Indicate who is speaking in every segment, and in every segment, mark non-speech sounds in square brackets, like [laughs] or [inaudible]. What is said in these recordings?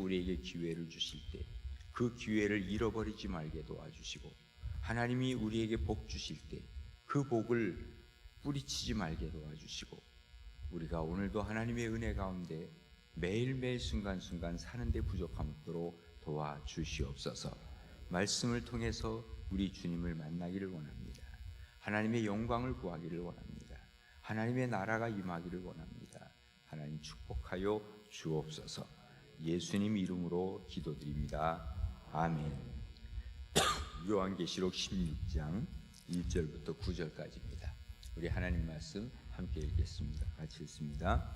Speaker 1: 우리에게 기회를 주실 때 그 기회를 잃어버리지 말게 도와주시고 하나님이 우리에게 복 주실 때 그 복을 뿌리치지 말게 도와주시고 우리가 오늘도 하나님의 은혜 가운데 매일매일 순간순간 사는데 부족함 없도록 도와주시옵소서 말씀을 통해서 우리 주님을 만나기를 원합니다. 하나님의 영광을 구하기를 원합니다. 하나님의 나라가 임하기를 원합니다. 하나님 축복하여 주옵소서. 예수님 이름으로 기도드립니다. 아멘. [coughs] 요한계시록 16장 1절부터 9절까지입니다. 우리 하나님 말씀 함께 읽겠습니다. 같이 읽습니다.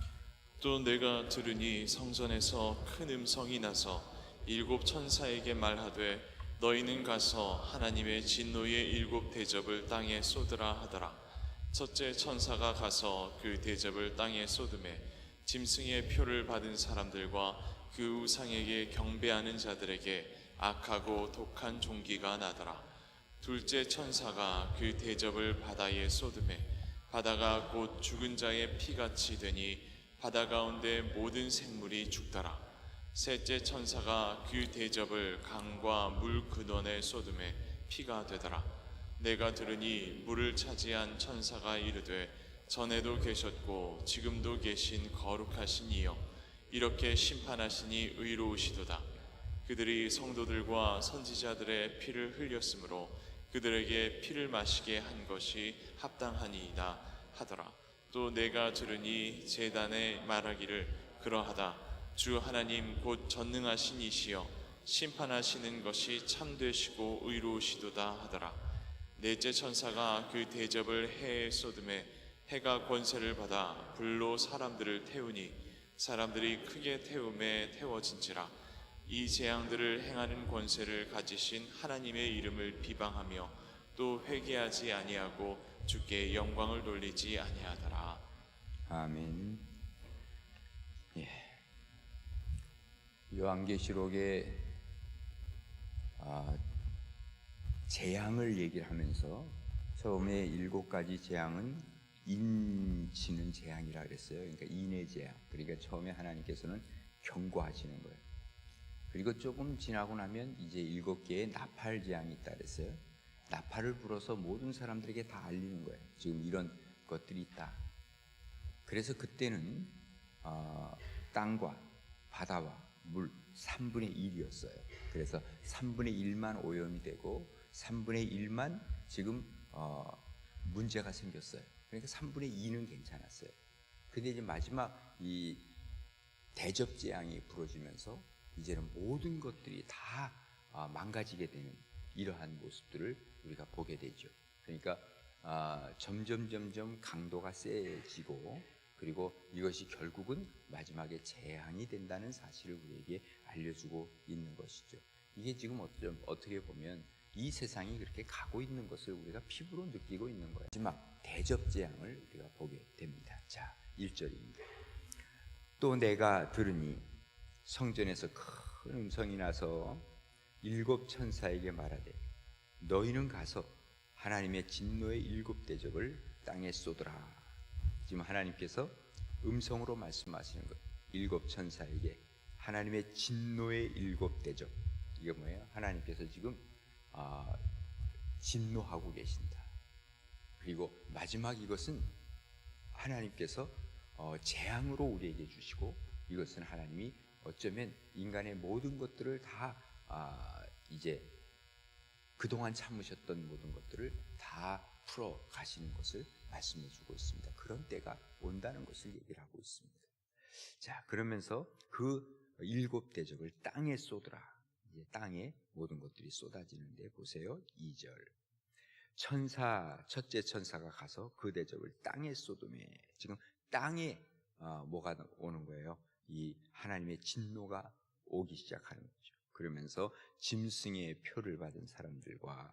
Speaker 2: 또 내가 들으니 성전에서 큰 음성이 나서 일곱 천사에게 말하되 너희는 가서 하나님의 진노의 일곱 대접을 땅에 쏟으라 하더라 첫째 천사가 가서 그 대접을 땅에 쏟음에 짐승의 표를 받은 사람들과 그 우상에게 경배하는 자들에게 악하고 독한 종기가 나더라 둘째 천사가 그 대접을 바다에 쏟음에 바다가 곧 죽은 자의 피같이 되니 바다 가운데 모든 생물이 죽더라. 셋째 천사가 그 대접을 강과 물 근원에 쏟음에 피가 되더라. 내가 들으니 물을 차지한 천사가 이르되 전에도 계셨고 지금도 계신 거룩하신 이여 이렇게 심판하시니 의로우시도다. 그들이 성도들과 선지자들의 피를 흘렸으므로 그들에게 피를 마시게 한 것이 합당하니이다 하더라. 또 내가 들으니 제단에 말하기를 그러하다. 주 하나님 곧 전능하신 이시여 심판하시는 것이 참되시고 의로우시도다 하더라. 넷째 천사가 그 대접을 해에 쏟음에 해가 권세를 받아 불로 사람들을 태우니 사람들이 크게 태움에 태워진지라 이 재앙들을 행하는 권세를 가지신 하나님의 이름을 비방하며 또 회개하지 아니하고 주께 영광을 돌리지 아니하더라.
Speaker 1: 아멘. 예. 요한계시록에 아, 재앙을 얘기를 하면서 처음에 일곱 가지 재앙은 인치는 재앙이라 그랬어요. 그러니까 인의 재앙. 그러니까 처음에 하나님께서는 경고하시는 거예요. 그리고 조금 지나고 나면 이제 일곱 개의 나팔 재앙이 있다 그랬어요. 나팔을 불어서 모든 사람들에게 다 알리는 거예요. 지금 이런 것들이 있다. 그래서 그때는 어, 땅과 바다와 물 3분의 1이었어요. 그래서 3분의 1만 오염이 되고 3분의 1만 지금 어, 문제가 생겼어요. 그러니까 3분의 2는 괜찮았어요. 근데 이제 마지막 이 대접 재앙이 부러지면서 이제는 모든 것들이 다 아, 망가지게 되는 이러한 모습들을 우리가 보게 되죠. 그러니까 아, 점점 점점 강도가 세지고 그리고 이것이 결국은 마지막에 재앙이 된다는 사실을 우리에게 알려주고 있는 것이죠. 이게 지금 어떻게 보면 이 세상이 그렇게 가고 있는 것을 우리가 피부로 느끼고 있는 거예요. 마지막 대접 재앙을 우리가 보게 됩니다. 자, 1절입니다. 또 내가 들으니 성전에서 큰 음성이 나서 일곱 천사에게 말하되 너희는 가서 하나님의 진노의 일곱 대접을 땅에 쏟으라. 지금 하나님께서 음성으로 말씀하시는 것. 일곱 천사에게 하나님의 진노의 일곱 대접. 이게 뭐예요? 하나님께서 지금 아, 진노하고 계신다. 그리고 마지막 이것은 하나님께서 어, 재앙으로 우리에게 주시고 이것은 하나님이 어쩌면 인간의 모든 것들을 다 아, 이제 그동안 참으셨던 모든 것들을 다 풀어 가시는 것을 말씀해 주고 있습니다. 그런 때가 온다는 것을 얘기를 하고 있습니다. 자, 그러면서 그 일곱 대적을 땅에 쏟으라. 이제 땅에 모든 것들이 쏟아지는데 보세요. 2절. 천사, 첫째 천사가 가서 그 대접을 땅에 쏟음에 지금 땅에 어, 뭐가 오는 거예요? 이 하나님의 진노가 오기 시작하는 거죠. 그러면서 짐승의 표를 받은 사람들과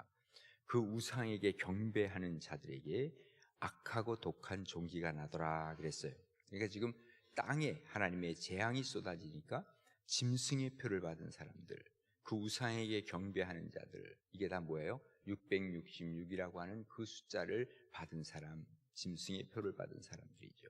Speaker 1: 그 우상에게 경배하는 자들에게 악하고 독한 종기가 나더라 그랬어요. 그러니까 지금 땅에 하나님의 재앙이 쏟아지니까 짐승의 표를 받은 사람들, 그 우상에게 경배하는 자들, 이게 다 뭐예요? 666이라고 하는 그 숫자를 받은 사람, 짐승의 표를 받은 사람들이죠.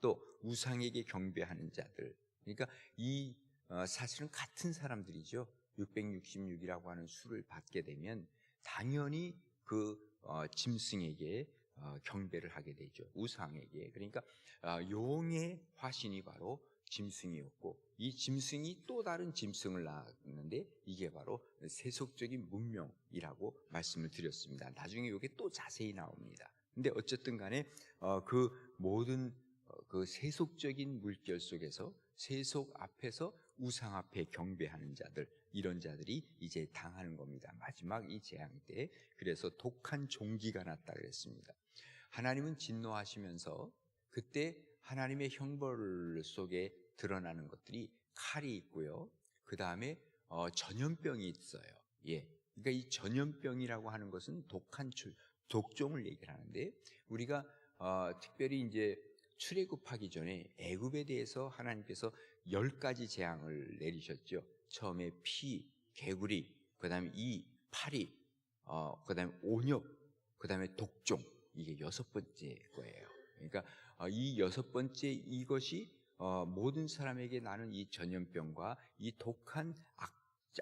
Speaker 1: 또 우상에게 경배하는 자들, 그러니까 이 어, 사실은 같은 사람들이죠. 666이라고 하는 수를 받게 되면 당연히 그 어, 짐승에게 어, 경배를 하게 되죠. 우상에게. 그러니까 어, 용의 화신이 바로 짐승이었고 이 짐승이 또 다른 짐승을 낳았는데 이게 바로 세속적인 문명이라고 말씀을 드렸습니다. 나중에 이게 또 자세히 나옵니다. 근데 어쨌든 간에 어, 그 모든 어, 그 세속적인 물결 속에서 세속 앞에서 우상 앞에 경배하는 자들 이런 자들이 이제 당하는 겁니다. 마지막 이 재앙 때 그래서 독한 종기가 났다 그랬습니다. 하나님은 진노하시면서 그때 하나님의 형벌 속에 드러나는 것들이 칼이 있고요. 그 다음에 어, 전염병이 있어요. 예. 그러니까 이 전염병이라고 하는 것은 독한 출, 독종을 얘기를 하는데 우리가 어, 특별히 이제 출애굽하기 전에 애굽에 대해서 하나님께서 열 가지 재앙을 내리셨죠. 처음에 피, 개구리, 그다음에 이, 파리, 어, 그다음에 온역, 그다음에 독종 이게 여섯 번째 거예요. 그러니까 어, 이 여섯 번째 이것이 어, 모든 사람에게 나는 이 전염병과 이 독한 악,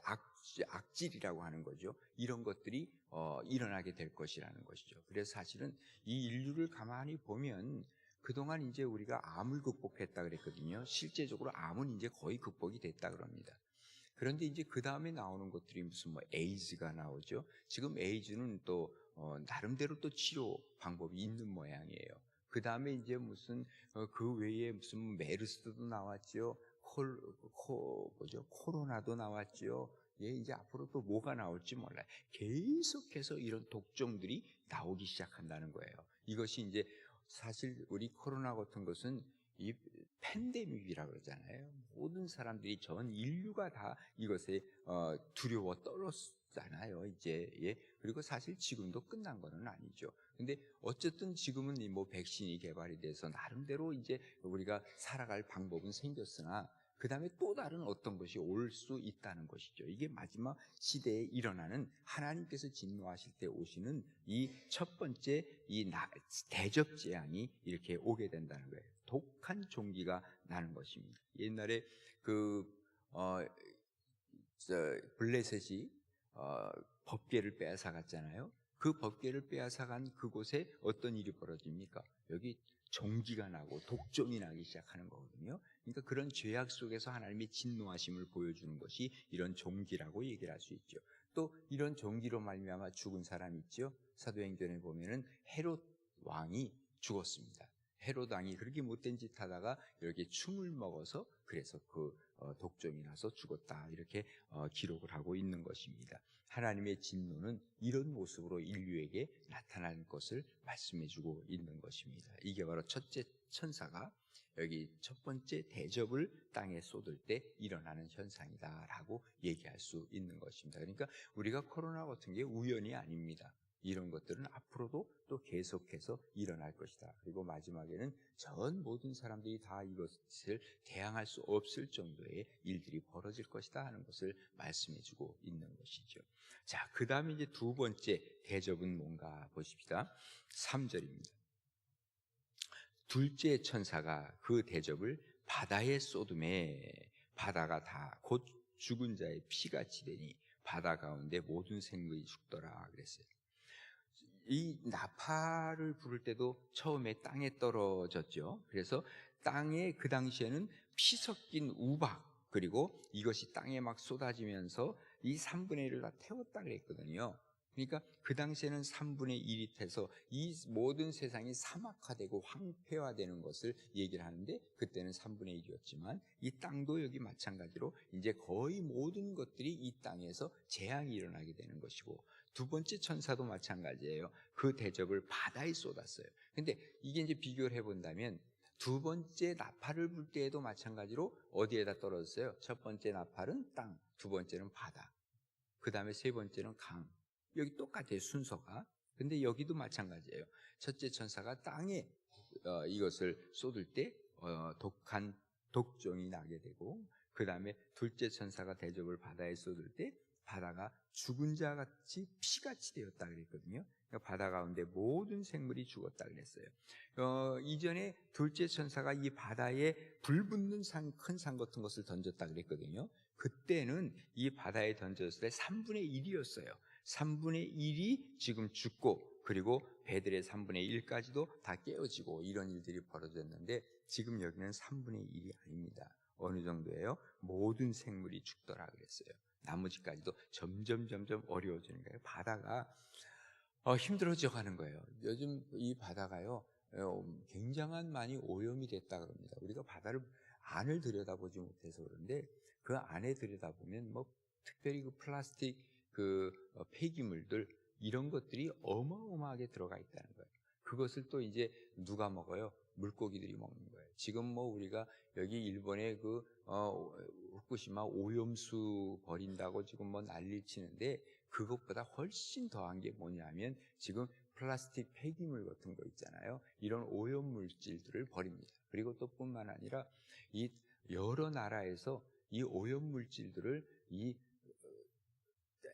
Speaker 1: 악, 악질이라고 하는 거죠. 이런 것들이 어, 일어나게 될 것이라는 것이죠. 그래서 사실은 이 인류를 가만히 보면 그동안 이제 우리가 암을 극복했다 그랬거든요. 실제적으로 암은 이제 거의 극복이 됐다 그럽니다. 그런데 이제 그 다음에 나오는 것들이 무슨 뭐 에이즈가 나오죠. 지금 에이즈는 또 어, 나름대로 또 치료 방법이 있는 모양이에요. 그 다음에 이제 무슨 어, 그 외에 무슨 메르스도 나왔죠. 콜, 코, 뭐죠? 코로나도 나왔죠. 예, 이제 앞으로 또 뭐가 나올지 몰라요. 계속해서 이런 독종들이 나오기 시작한다는 거예요. 이것이 이제 사실 우리 코로나 같은 것은 이 팬데믹이라고 그러잖아요. 모든 사람들이 전 인류가 다 이것에 어, 두려워 떨었잖아요. 이제 예. 그리고 사실 지금도 끝난 거는 아니죠. 근데 어쨌든 지금은 이뭐 백신이 개발이 돼서 나름대로 이제 우리가 살아갈 방법은 생겼으나 그 다음에 또 다른 어떤 것이 올 수 있다는 것이죠. 이게 마지막 시대에 일어나는 하나님께서 진노하실 때 오시는 이 첫 번째 이 나- 대접 재앙이 이렇게 오게 된다는 거예요. 독한 종기가 나는 것입니다. 옛날에 그, 어, 저, 블레셋이, 어, 법계를 빼앗아갔잖아요. 그 법계를 빼앗아간 그곳에 어떤 일이 벌어집니까? 여기 종기가 나고 독종이 나기 시작하는 거거든요. 그러니까 그런 죄악 속에서 하나님의 진노하심을 보여주는 것이 이런 종기라고 얘기를 할 수 있죠. 또 이런 종기로 말미암아 죽은 사람 있죠. 사도행전에 보면은 헤롯 왕이 죽었습니다. 헤롯 왕이 그렇게 못된 짓 하다가 이렇게 춤을 먹어서 그래서 그 어, 독종이 나서 죽었다 이렇게 어, 기록을 하고 있는 것입니다. 하나님의 진노는 이런 모습으로 인류에게 나타날 것을 말씀해주고 있는 것입니다. 이게 바로 첫째 천사가 여기 첫 번째 대접을 땅에 쏟을 때 일어나는 현상이다라고 얘기할 수 있는 것입니다. 그러니까 우리가 코로나 같은 게 우연이 아닙니다. 이런 것들은 앞으로도 또 계속해서 일어날 것이다. 그리고 마지막에는 전 모든 사람들이 다 이것을 대항할 수 없을 정도의 일들이 벌어질 것이다 하는 것을 말씀해주고 있는 것이죠. 자, 그 다음에 이제 두 번째 대접은 뭔가 보십시다. 3절입니다. 둘째 천사가 그 대접을 바다에 쏟음에 바다가 다 곧 죽은 자의 피같이 되니 바다 가운데 모든 생물이 죽더라 그랬어요. 이 나팔을 부를 때도 처음에 땅에 떨어졌죠. 그래서 땅에 그 당시에는 피 섞인 우박 그리고 이것이 땅에 막 쏟아지면서 이 3분의 1을 다 태웠다 그랬거든요. 그러니까 그 당시에는 3분의 1이 돼서 이 모든 세상이 사막화되고 황폐화되는 것을 얘기를 하는데 그때는 3분의 1이었지만 이 땅도 여기 마찬가지로 이제 거의 모든 것들이 이 땅에서 재앙이 일어나게 되는 것이고 두 번째 천사도 마찬가지예요. 그 대접을 바다에 쏟았어요. 근데 이게 이제 비교를 해본다면 두 번째 나팔을 불 때에도 마찬가지로 어디에다 떨어졌어요? 첫 번째 나팔은 땅, 두 번째는 바다, 그 다음에 세 번째는 강. 여기 똑같아요, 순서가. 근데 여기도 마찬가지예요. 첫째 천사가 땅에 어, 이것을 쏟을 때 어, 독한 독종이 나게 되고, 그 다음에 둘째 천사가 대접을 바다에 쏟을 때 바다가 죽은 자 같이 피같이 되었다 그랬거든요. 그러니까 바다 가운데 모든 생물이 죽었다 그랬어요. 어, 이전에 둘째 천사가 이 바다에 불 붙는 산, 큰산 같은 것을 던졌다 그랬거든요. 그때는 이 바다에 던졌을 때 3분의 1이었어요. 3분의 1이 지금 죽고 그리고 배들의 3분의 1까지도 다 깨어지고 이런 일들이 벌어졌는데 지금 여기는 3분의 1이 아닙니다. 어느 정도예요? 모든 생물이 죽더라 그랬어요. 나머지까지도 점점 점점 어려워지는 거예요. 바다가 어, 힘들어져 가는 거예요. 요즘 이 바다가요, 어, 굉장한 많이 오염이 됐다 그럽니다. 우리가 바다를 안을 들여다보지 못해서 그런데 그 안에 들여다보면 뭐 특별히 그 플라스틱 그 어, 폐기물들 이런 것들이 어마어마하게 들어가 있다는 거예요. 그것을 또 이제 누가 먹어요? 물고기들이 먹는 거예요. 지금 뭐 우리가 여기 일본의 그 어, 후쿠시마 오염수 버린다고 지금 뭐 난리 치는데 그것보다 훨씬 더한 게 뭐냐면 지금 플라스틱 폐기물 같은 거 있잖아요. 이런 오염 물질들을 버립니다. 그리고 또 뿐만 아니라 이 여러 나라에서 이 오염 물질들을 이 어,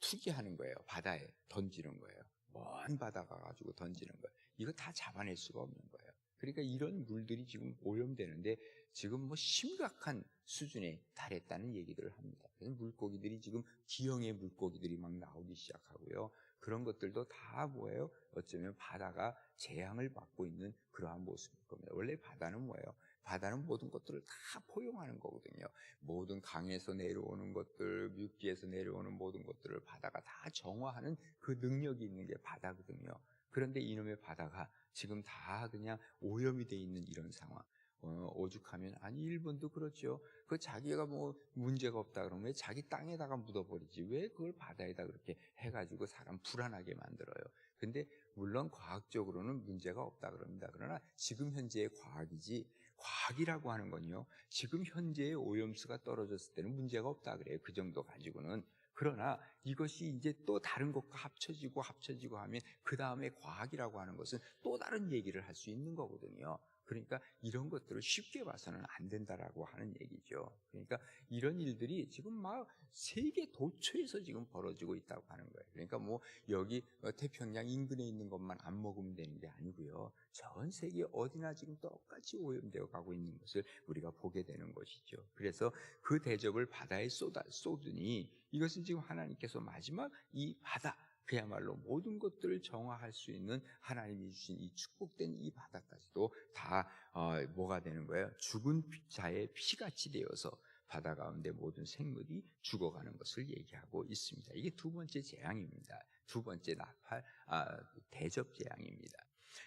Speaker 1: 투기하는 거예요. 바다에 던지는 거예요. 먼 바다 가가지고 던지는 거예요. 이거 다 잡아낼 수가 없는 거예요. 그러니까 이런 물들이 지금 오염되는데 지금 뭐 심각한 수준에 달했다는 얘기들을 합니다. 그래서 물고기들이 지금 기형의 물고기들이 막 나오기 시작하고요. 그런 것들도 다 뭐예요? 어쩌면 바다가 재앙을 받고 있는 그러한 모습일 겁니다. 원래 바다는 뭐예요? 바다는 모든 것들을 다 포용하는 거거든요. 모든 강에서 내려오는 것들, 육지에서 내려오는 모든 것들을 바다가 다 정화하는 그 능력이 있는 게 바다거든요. 그런데 이놈의 바다가 지금 다 그냥 오염이 돼 있는 이런 상황. 어, 오죽하면 아니 일본도 그렇죠. 그 자기가 뭐 문제가 없다 그러면 왜 자기 땅에다가 묻어버리지? 왜 그걸 바다에다 그렇게 해가지고 사람 불안하게 만들어요? 근데 물론 과학적으로는 문제가 없다 그럽니다. 그러나 지금 현재의 과학이지 과학이라고 하는 건요. 지금 현재의 오염수가 떨어졌을 때는 문제가 없다 그래요. 그 정도 가지고는. 그러나 이것이 이제 또 다른 것과 합쳐지고 합쳐지고 하면 그 다음에 과학이라고 하는 것은 또 다른 얘기를 할 수 있는 거거든요. 그러니까 이런 것들을 쉽게 봐서는 안 된다라고 하는 얘기죠. 그러니까 이런 일들이 지금 막 세계 도처에서 지금 벌어지고 있다고 하는 거예요. 그러니까 뭐 여기 태평양 인근에 있는 것만 안 먹으면 되는 게 아니고요. 전 세계 어디나 지금 똑같이 오염되어 가고 있는 것을 우리가 보게 되는 것이죠. 그래서 그 대접을 바다에 쏟아 쏟으니 이것은 지금 하나님께서 마지막 이 바다 그야말로 모든 것들을 정화할 수 있는 하나님이 주신 이 축복된 이 바다까지도 다 어, 뭐가 되는 거예요? 죽은 자의 피같이 되어서 바다 가운데 모든 생물이 죽어가는 것을 얘기하고 있습니다. 이게 두 번째 재앙입니다. 두 번째 나팔 아, 대접 재앙입니다.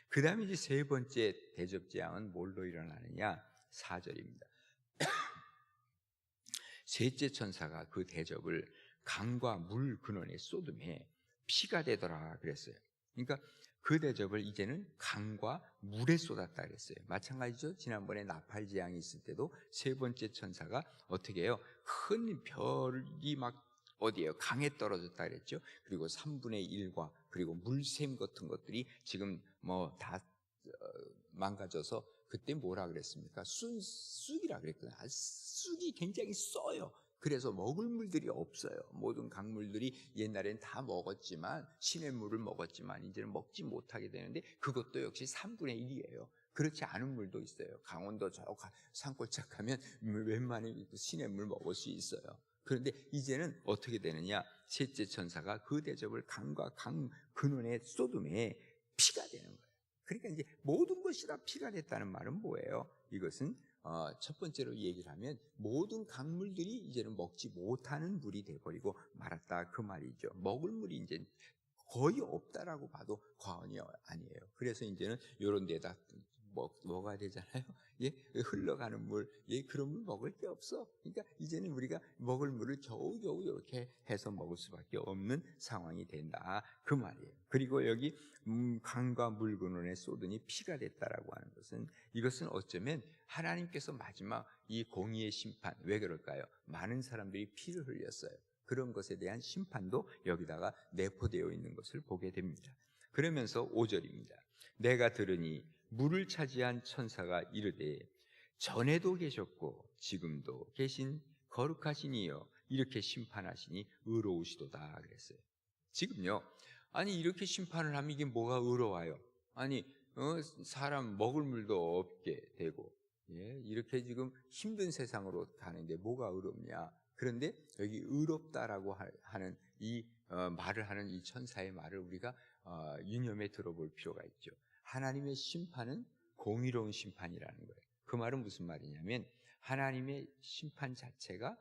Speaker 1: 그 다음에 이제 세 번째 대접 재앙은 뭘로 일어나느냐? 4절입니다. [coughs] 셋째 천사가 그 대접을 강과 물 근원에 쏟음에 피가 되더라 그랬어요. 그러니까 그 대접을 이제는 강과 물에 쏟았다 그랬어요. 마찬가지죠. 지난번에 나팔 재앙이 있을 때도 세 번째 천사가 어떻게 해요? 큰 별이 막 어디에요? 강에 떨어졌다 그랬죠. 그리고 3분의 1과 그리고 물샘 같은 것들이 지금 뭐다 망가져서 그때 뭐라 그랬습니까? 쑥, 쑥이라 그랬거든요. 아, 쑥이 굉장히 써요. 그래서 먹을 물들이 없어요. 모든 강물들이 옛날엔 다 먹었지만 시냇물을 먹었지만 이제는 먹지 못하게 되는데 그것도 역시 3분의 1이에요. 그렇지 않은 물도 있어요. 강원도 저 산골짝 가면 웬만한 시냇물 먹을 수 있어요. 그런데 이제는 어떻게 되느냐? 셋째 천사가 그 대접을 강과 강 근원에 쏟음에 피가 되는 거예요. 그러니까 이제 모든 것이 다 피가 됐다는 말은 뭐예요? 이것은 어, 첫 번째로 얘기를 하면 모든 강물들이 이제는 먹지 못하는 물이 돼버리고 말았다 그 말이죠. 먹을 물이 이제 거의 없다라고 봐도 과언이 아니에요. 그래서 이제는 이런 데다 먹, 먹어야 되잖아요. [laughs] 예, 흘러가는 물, 예, 그런 물 먹을 게 없어. 그러니까 이제는 우리가 먹을 물을 겨우겨우 이렇게 해서 먹을 수밖에 없는 상황이 된다. 그 말이에요. 그리고 여기 음, 강과 물 근원에 쏟으니 피가 됐다라고 하는 것은 이것은 어쩌면 하나님께서 마지막 이 공의의 심판 왜 그럴까요? 많은 사람들이 피를 흘렸어요. 그런 것에 대한 심판도 여기다가 내포되어 있는 것을 보게 됩니다. 그러면서 5절입니다. 내가 들으니 물을 차지한 천사가 이르되 전에도 계셨고 지금도 계신 거룩하신 이여 이렇게 심판하시니 의로우시도다 그랬어요. 지금요. 아니 이렇게 심판을 하면 이게 뭐가 의로워요? 아니 어, 사람 먹을 물도 없게 되고 예, 이렇게 지금 힘든 세상으로 가는데 뭐가 의롭냐? 그런데 여기 의롭다라고 하- 하는 이 어, 말을 하는 이 천사의 말을 우리가 어, 유념해 들어볼 필요가 있죠. 하나님의 심판은 공의로운 심판이라는 거예요. 그 말은 무슨 말이냐면 하나님의 심판 자체가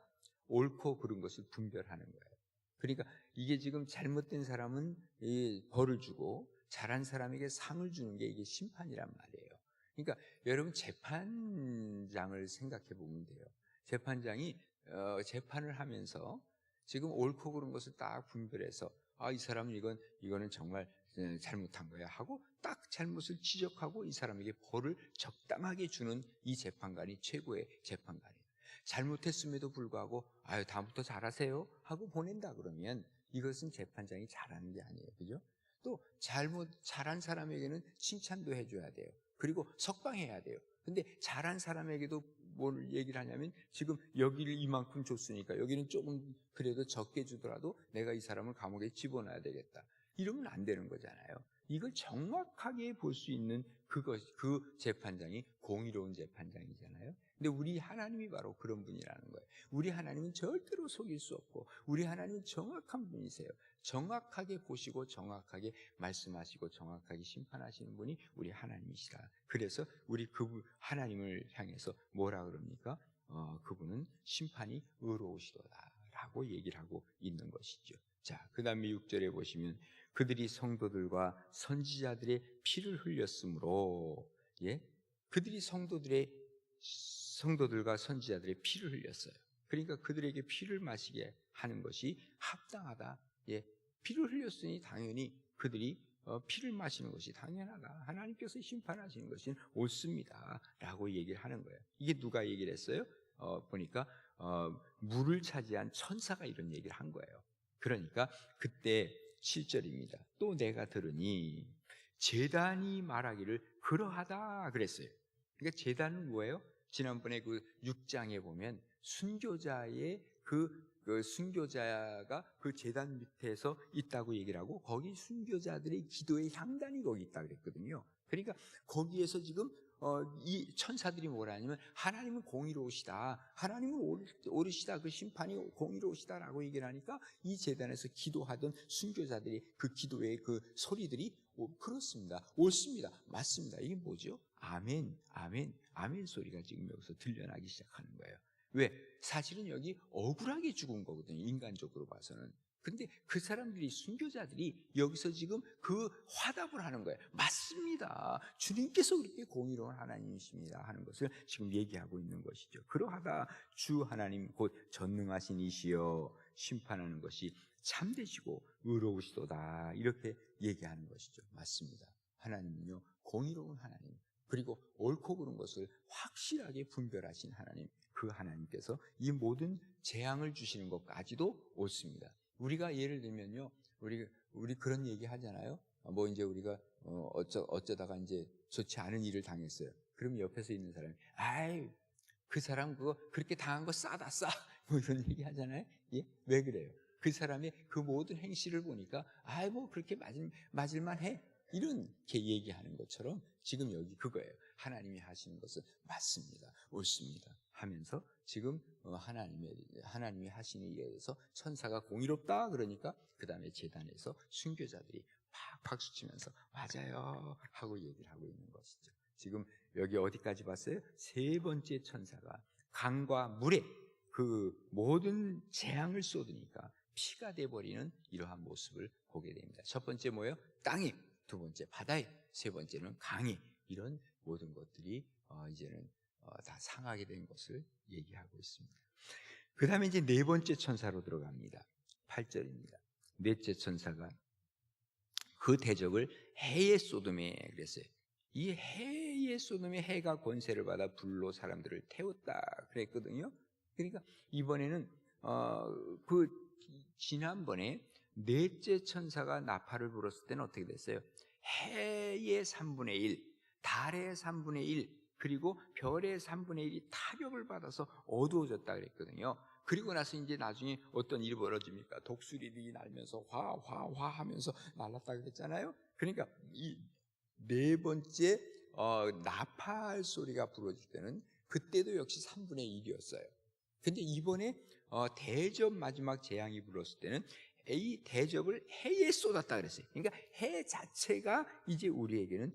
Speaker 1: 옳고 그른 것을 분별하는 거예요. 그러니까 이게 지금 잘못된 사람은 이 벌을 주고 잘한 사람에게 상을 주는 게 이게 심판이란 말이에요. 그러니까 여러분 재판장을 생각해 보면 돼요. 재판장이 어, 재판을 하면서 지금 옳고 그른 것을 딱 분별해서 아 이 사람은 이건 이거는 정말 어, 잘못한 거야 하고 딱 잘못을 지적하고 이 사람에게 벌을 적당하게 주는 이 재판관이 최고의 재판관이에요. 잘못했음에도 불구하고 아유 다음부터 잘하세요 하고 보낸다 그러면 이것은 재판장이 잘하는 게 아니에요, 그죠? 또 잘못 잘한 사람에게는 칭찬도 해 줘야 돼요. 그리고 석방해야 돼요. 근데 잘한 사람에게도 뭘 얘기를 하냐면 지금 여기를 이만큼 줬으니까 여기는 조금 그래도 적게 주더라도 내가 이 사람을 감옥에 집어넣어야 되겠다. 이러면 안 되는 거잖아요. 이걸 정확하게 볼 수 있는 그것 그 재판장이 공의로운 재판장이잖아요. 근데 우리 하나님이 바로 그런 분이라는 거예요. 우리 하나님은 절대로 속일 수 없고 우리 하나님은 정확한 분이세요. 정확하게 보시고 정확하게 말씀하시고 정확하게 심판하시는 분이 우리 하나님이시다. 그래서 우리 그 하나님을 향해서 뭐라 그럽니까? 어, 그분은 심판이 의로우시도다라고 얘기를 하고 있는 것이죠. 자, 그 다음에 6절에 보시면 그들이 성도들과 선지자들의 피를 흘렸으므로 예? 그들이 성도들의 성도들과 선지자들의 피를 흘렸어요. 그러니까 그들에게 피를 마시게 하는 것이 합당하다. 예. 피를 흘렸으니 당연히 그들이 어, 피를 마시는 것이 당연하다. 하나님께서 심판하시는 것은 옳습니다. 라고 얘기를 하는 거예요. 이게 누가 얘기를 했어요? 어, 보니까 어, 물을 차지한 천사가 이런 얘기를 한 거예요. 그러니까 그때 7절입니다. 또 내가 들으니 재단이 말하기를 그러하다 그랬어요. 그러니까 재단은 뭐예요? 지난번에 그 6장에 보면 순교자의 그, 그 순교자가 그 재단 밑에서 있다고 얘기를 하고 거기 순교자들의 기도의 향단이 거기 있다 그랬거든요. 그러니까 거기에서 지금 어, 이 천사들이 뭐라 하냐면 하나님은 공의로우시다. 하나님은 옳- 옳으시다. 그 심판이 공의로우시다라고 얘기를 하니까 이 재단에서 기도하던 순교자들이 그 기도의 그 소리들이 오, 그렇습니다. 옳습니다. 맞습니다. 이게 뭐죠? 아멘, 아멘, 아멘 소리가 지금 여기서 들려나기 시작하는 거예요. 왜? 사실은 여기 억울하게 죽은 거거든요. 인간적으로 봐서는. 근데 그 사람들이 순교자들이 여기서 지금 그 화답을 하는 거예요. 맞습니다. 주님께서 그렇게 공의로운 하나님이십니다 하는 것을 지금 얘기하고 있는 것이죠. 그러하다 주 하나님 곧 전능하신 이시여 심판하는 것이 참되시고 의로우시도다 이렇게 얘기하는 것이죠. 맞습니다. 하나님은요 공의로운 하나님 그리고 옳고 그른 것을 확실하게 분별하신 하나님 그 하나님께서 이 모든 재앙을 주시는 것까지도 옳습니다. 우리가 예를 들면요, 우리 우리 그런 얘기 하잖아요. 뭐 이제 우리가 어, 어쩌 어쩌다가 이제 좋지 않은 일을 당했어요. 그럼 옆에서 있는 사람이 아이 그 사람 그거 그렇게 당한 거 싸다 싸. [laughs] 뭐 이런 얘기 하잖아요. 예? 왜 그래요? 그 사람의 그 모든 행실을 보니까 아이 뭐 그렇게 맞을 맞을만 해. 이렇게 얘기하는 것처럼 지금 여기 그거예요. 하나님이 하시는 것은 맞습니다. 옳습니다. 하면서 지금 어, 하나님의 하나님이 하시는 일에 대해서 천사가 공의롭다 그러니까 그 다음에 재단에서 순교자들이 막 박수 치면서 맞아요 하고 얘기를 하고 있는 것이죠. 지금 여기 어디까지 봤어요? 세 번째 천사가 강과 물에 그 모든 재앙을 쏟으니까 피가 돼버리는 이러한 모습을 보게 됩니다. 첫 번째 뭐예요? 땅에, 두 번째 바다에, 세 번째는 강에 이런 모든 것들이 어, 이제는 어, 다 상하게 된 것을 얘기하고 있습니다. 그 다음에 이제 네 번째 천사로 들어갑니다. 8절입니다. 넷째 천사가 그 대적을 해의 소돔에 그랬어요. 이 해의 소돔의 해가 권세를 받아 불로 사람들을 태웠다 그랬거든요. 그러니까 이번에는 어, 그 지난번에 넷째 천사가 나팔을 불었을 때는 어떻게 됐어요? 해의 3분의 1, 달의 3분의 1, 그리고 별의 3분의 1이 타격을 받아서 어두워졌다 그랬거든요. 그리고 나서 이제 나중에 어떤 일이 벌어집니까? 독수리들이 날면서 화, 화, 화 하면서 날았다 그랬잖아요. 그러니까 이 네 번째 어, 나팔 소리가 부러질 때는 그때도 역시 3분의 1이었어요. 근데 이번에 어, 대접 마지막 재앙이 불었을 때는 이 대접을 해에 쏟았다 그랬어요. 그러니까 해 자체가 이제 우리에게는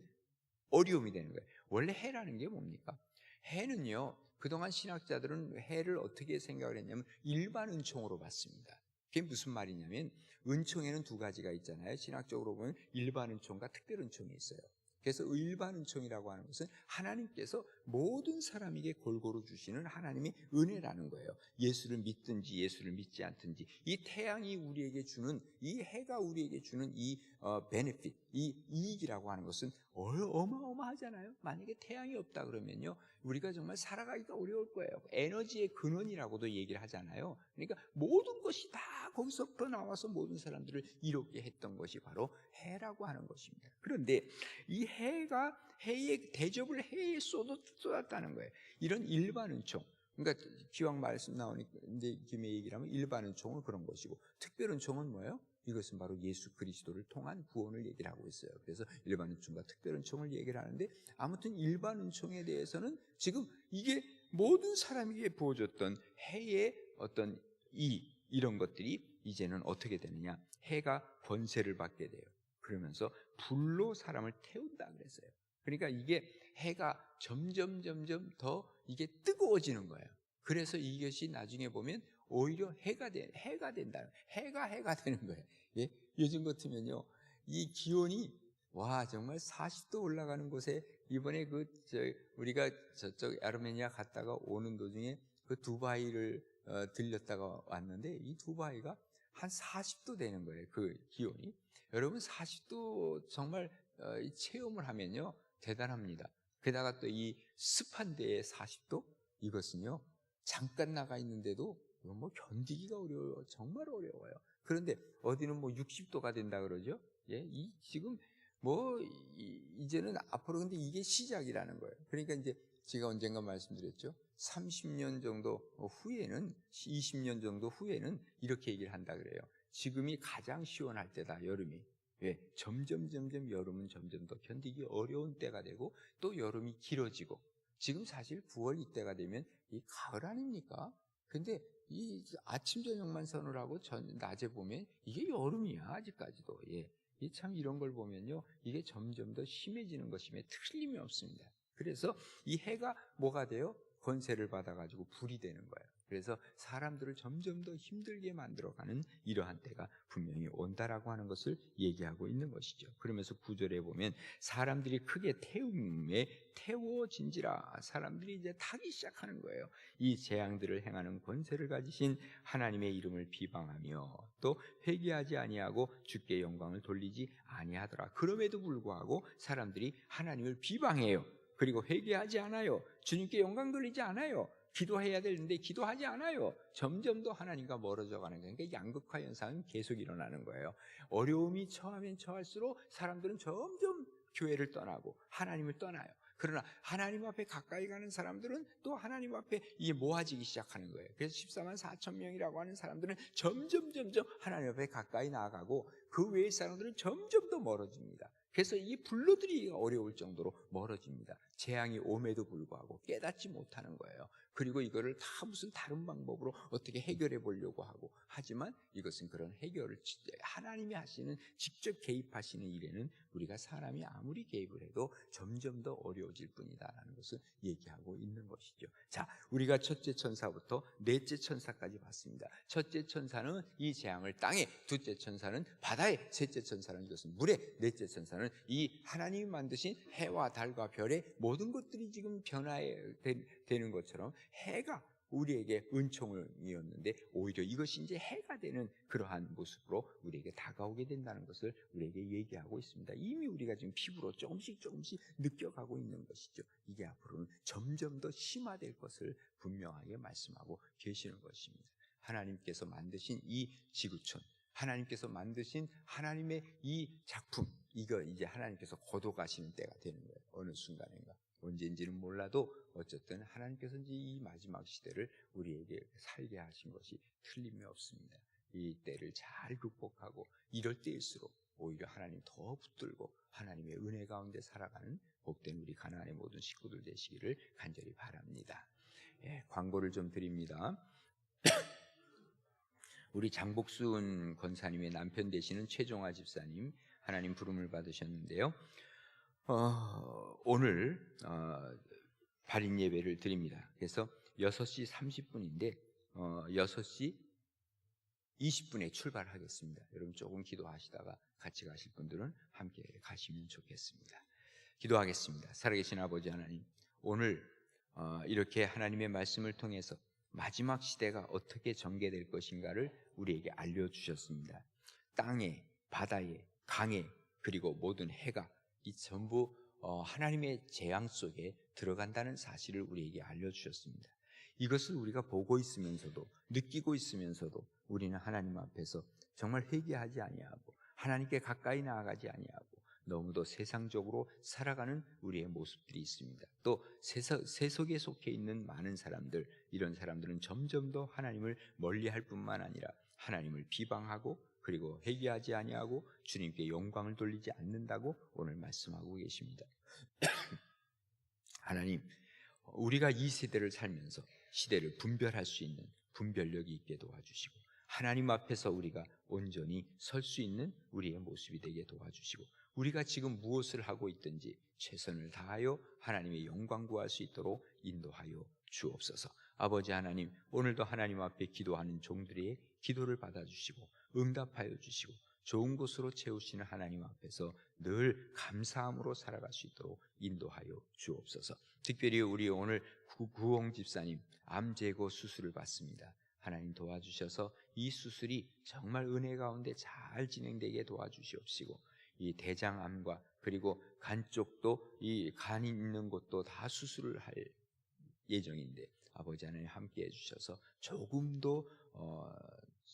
Speaker 1: 어려움이 되는 거예요. 원래 해라는 게 뭡니까? 해는요, 그동안 신학자들은 해를 어떻게 생각을 했냐면 일반 은총으로 봤습니다. 그게 무슨 말이냐면 은총에는 두 가지가 있잖아요. 신학적으로 보면 일반 은총과 특별 은총이 있어요. 그래서 일반 은총이라고 하는 것은 하나님께서 모든 사람에게 골고루 주시는 하나님의 은혜라는 거예요. 예수를 믿든지 예수를 믿지 않든지 이 태양이 우리에게 주는 이 해가 우리에게 주는 이 어, 베네핏, 이 이익이라고 하는 것은 어, 어마어마하잖아요. 만약에 태양이 없다 그러면요, 우리가 정말 살아가기가 어려울 거예요. 에너지의 근원이라고도 얘기를 하잖아요. 그러니까 모든 것이 다 거기서부터 나와서 모든 사람들을 이롭게 했던 것이 바로 해라고 하는 것입니다. 그런데 이 해가 해의 대접을 해에 쏟았, 쏟았다는 거예요. 이런 일반 은총. 그러니까 기왕 말씀 나오니까 김에 얘기를 하면 일반 은총은 그런 것이고 특별 은총은 뭐예요? 이것은 바로 예수 그리스도를 통한 구원을 얘기를 하고 있어요. 그래서 일반 은총과 특별 은총을 얘기를 하는데 아무튼 일반 은총에 대해서는 지금 이게 모든 사람에게 부어줬던 해의 어떤 이 이런 것들이 이제는 어떻게 되느냐? 해가 권세를 받게 돼요. 그러면서 불로 사람을 태운다 그랬어요. 그러니까 이게 해가 점점 점점 더 이게 뜨거워지는 거예요. 그래서 이것이 나중에 보면 오히려 해가 돼 해가 된다. 해가 해가 [laughs] 되는 거예요. 예? 요즘 같으면요. 이 기온이 와 정말 40도 올라가는 곳에 이번에 그 저 우리가 저쪽 아르메니아 갔다가 오는 도중에 그 두바이를 어, 들렸다가 왔는데 이 두바이가 한 40도 되는 거예요. 그 기온이. 여러분 40도 정말 어, 이 체험을 하면요. 대단합니다. 게다가 또 이 습한 데에 40도 이것은요. 잠깐 나가 있는데도 이거 뭐 견디기가 어려워요. 정말 어려워요. 그런데 어디는 뭐 60도가 된다 그러죠. 예, 이 지금 뭐 이, 제는 앞으로 근데 이게 시작이라는 거예요. 그러니까 이제 제가 언젠가 말씀드렸죠. 30년 정도 후에는 20년 정도 후에는 이렇게 얘기를 한다 그래요. 지금이 가장 시원할 때다 여름이. 왜? 점점 점점 여름은 점점 더 견디기 어려운 때가 되고 또 여름이 길어지고 지금 사실 9월 이때가 되면 이 가을 아닙니까? 근데 이 아침 저녁만 선을 전 낮에 보면 이게 여름이야 아직까지도 예. 이참 이런 걸 보면요 이게 점점 더 심해지는 것임에 틀림이 없습니다. 그래서 이 해가 뭐가 돼요? 권세를 받아가지고 불이 되는 거예요. 그래서 사람들을 점점 더 힘들게 만들어가는 이러한 때가 분명히 온다라고 하는 것을 얘기하고 있는 것이죠. 그러면서 구절에 보면 사람들이 크게 태움에 태워진지라 사람들이 이제 타기 시작하는 거예요. 이 재앙들을 행하는 권세를 가지신 하나님의 이름을 비방하며 또 회개하지 아니하고 주께 영광을 돌리지 아니하더라. 그럼에도 불구하고 사람들이 하나님을 비방해요. 그리고 회개하지 않아요. 주님께 영광 돌리지 않아요. 기도해야 되는데 기도하지 않아요. 점점 더 하나님과 멀어져 가는 거예요. 그러니까 양극화 현상은 계속 일어나는 거예요. 어려움이 처하면 처할수록 사람들은 점점 교회를 떠나고 하나님을 떠나요. 그러나 하나님 앞에 가까이 가는 사람들은 또 하나님 앞에 이게 모아지기 시작하는 거예요. 그래서 14만 4천 명이라고 하는 사람들은 점점 점점 하나님 앞에 가까이 나아가고 그 외의 사람들은 점점 더 멀어집니다. 그래서 이 불로들이 어려울 정도로 멀어집니다. 재앙이 옴에도 불구하고 깨닫지 못하는 거예요. 그리고 이거를 다 무슨 다른 방법으로 어떻게 해결해 보려고 하고 하지만 이것은 그런 해결을 하나님이 하시는 직접 개입하시는 일에는 우리가 사람이 아무리 개입을 해도 점점 더 어려워질 뿐이다라는 것을 얘기하고 있는 것이죠. 자, 우리가 첫째 천사부터 넷째 천사까지 봤습니다. 첫째 천사는 이 재앙을 땅에, 둘째 천사는 바다에, 셋째 천사는 이것은 물에, 넷째 천사는 이 하나님이 만드신 해와 달과 별의 모든 것들이 지금 변화되는 것처럼 해가 우리에게 은총이었는데 오히려 이것이 이제 해가 되는 그러한 모습으로 우리에게 다가오게 된다는 것을 우리에게 얘기하고 있습니다. 이미 우리가 지금 피부로 조금씩 조금씩 느껴가고 있는 것이죠. 이게 앞으로는 점점 더 심화될 것을 분명하게 말씀하고 계시는 것입니다. 하나님께서 만드신 이 지구촌, 하나님께서 만드신 하나님의 이 작품, 이거 이제 하나님께서 거둬가시는 때가 되는 거예요. 어느 순간인가. 언제인지는 몰라도 어쨌든 하나님께서 이제 이 마지막 시대를 우리에게 살게 하신 것이 틀림이 없습니다. 이 때를 잘 극복하고 이럴 때일수록 오히려 하나님 더 붙들고 하나님의 은혜 가운데 살아가는 복된 우리 가나안의 모든 식구들 되시기를 간절히 바랍니다. 예, 광고를 좀 드립니다. [coughs] 우리 장복순 권사님의 남편 되시는 최종화 집사님 하나님 부름을 받으셨는데요. 어, 오늘 어, 발인 예배를 드립니다. 그래서 6시 30분인데 어, 6시 20분에 출발하겠습니다. 여러분 조금 기도하시다가 같이 가실 분들은 함께 가시면 좋겠습니다. 기도하겠습니다. 살아계신 아버지 하나님, 오늘 어, 이렇게 하나님의 말씀을 통해서 마지막 시대가 어떻게 전개될 것인가를 우리에게 알려주셨습니다. 땅에, 바다에, 강에, 그리고 모든 해가 이 전부 어, 하나님의 재앙 속에 들어간다는 사실을 우리에게 알려주셨습니다. 이것을 우리가 보고 있으면서도 느끼고 있으면서도 우리는 하나님 앞에서 정말 회개하지 아니하고 하나님께 가까이 나아가지 아니하고 너무도 세상적으로 살아가는 우리의 모습들이 있습니다. 또 세속에 속해 있는 많은 사람들 이런 사람들은 점점 더 하나님을 멀리할 뿐만 아니라 하나님을 비방하고 그리고 회개하지 아니하고 주님께 영광을 돌리지 않는다고 오늘 말씀하고 계십니다. [coughs] 하나님, 우리가 이 세대를 살면서 시대를 분별할 수 있는 분별력이 있게 도와주시고 하나님 앞에서 우리가 온전히 설 수 있는 우리의 모습이 되게 도와주시고 우리가 지금 무엇을 하고 있든지 최선을 다하여 하나님의 영광 구할 수 있도록 인도하여 주옵소서. 아버지 하나님, 오늘도 하나님 앞에 기도하는 종들의 기도를 받아주시고 응답하여 주시고 좋은 곳으로 채우시는 하나님 앞에서 늘 감사함으로 살아갈 수 있도록 인도하여 주옵소서. 특별히 우리 오늘 구- 구홍 집사님 암 제거 수술을 받습니다. 하나님 도와주셔서 이 수술이 정말 은혜 가운데 잘 진행되게 도와주시옵시고 이 대장암과 그리고 간 쪽도 이 간이 있는 곳도 다 수술을 할 예정인데 아버지 하나님 함께 해주셔서 조금도 어,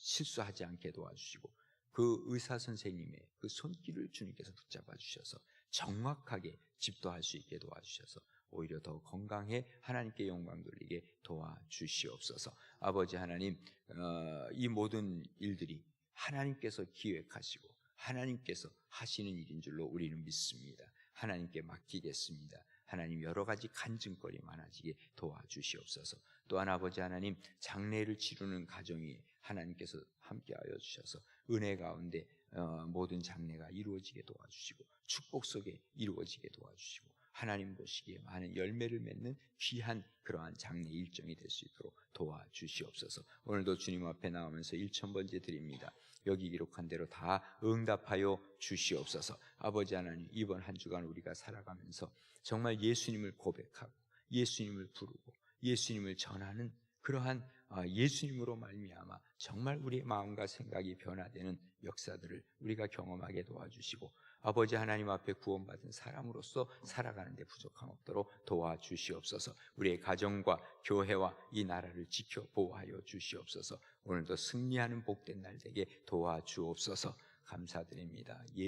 Speaker 1: 실수하지 않게 도와주시고 그 의사 선생님의 그 손길을 주님께서 붙잡아 주셔서 정확하게 집도할 수 있게 도와주셔서 오히려 더 건강해 하나님께 영광 돌리게 도와주시옵소서. 아버지 하나님, 어, 이 모든 일들이 하나님께서 기획하시고 하나님께서 하시는 일인 줄로 우리는 믿습니다. 하나님께 맡기겠습니다. 하나님 여러 가지 간증거리 많아지게 도와주시옵소서. 또한 아버지 하나님 장례를 치르는 가정이 하나님께서 함께하여 주셔서 은혜 가운데 어, 모든 장례가 이루어지게 도와주시고 축복 속에 이루어지게 도와주시고 하나님 보시기에 많은 열매를 맺는 귀한 그러한 장례 일정이 될 수 있도록 도와주시옵소서. 오늘도 주님 앞에 나오면서 일천번째 드립니다. 여기 기록한 대로 다 응답하여 주시옵소서. 아버지 하나님 이번 한 주간 우리가 살아가면서 정말 예수님을 고백하고 예수님을 부르고 예수님을 전하는 그러한 아, 예수님으로 말미암아 정말 우리의 마음과 생각이 변화되는 역사들을 우리가 경험하게 도와주시고 아버지 하나님 앞에 구원받은 사람으로서 살아가는데 부족함 없도록 도와주시옵소서. 우리의 가정과 교회와 이 나라를 지켜 보호하여 주시옵소서. 오늘도 승리하는 복된 날 되게 도와주옵소서. 감사드립니다.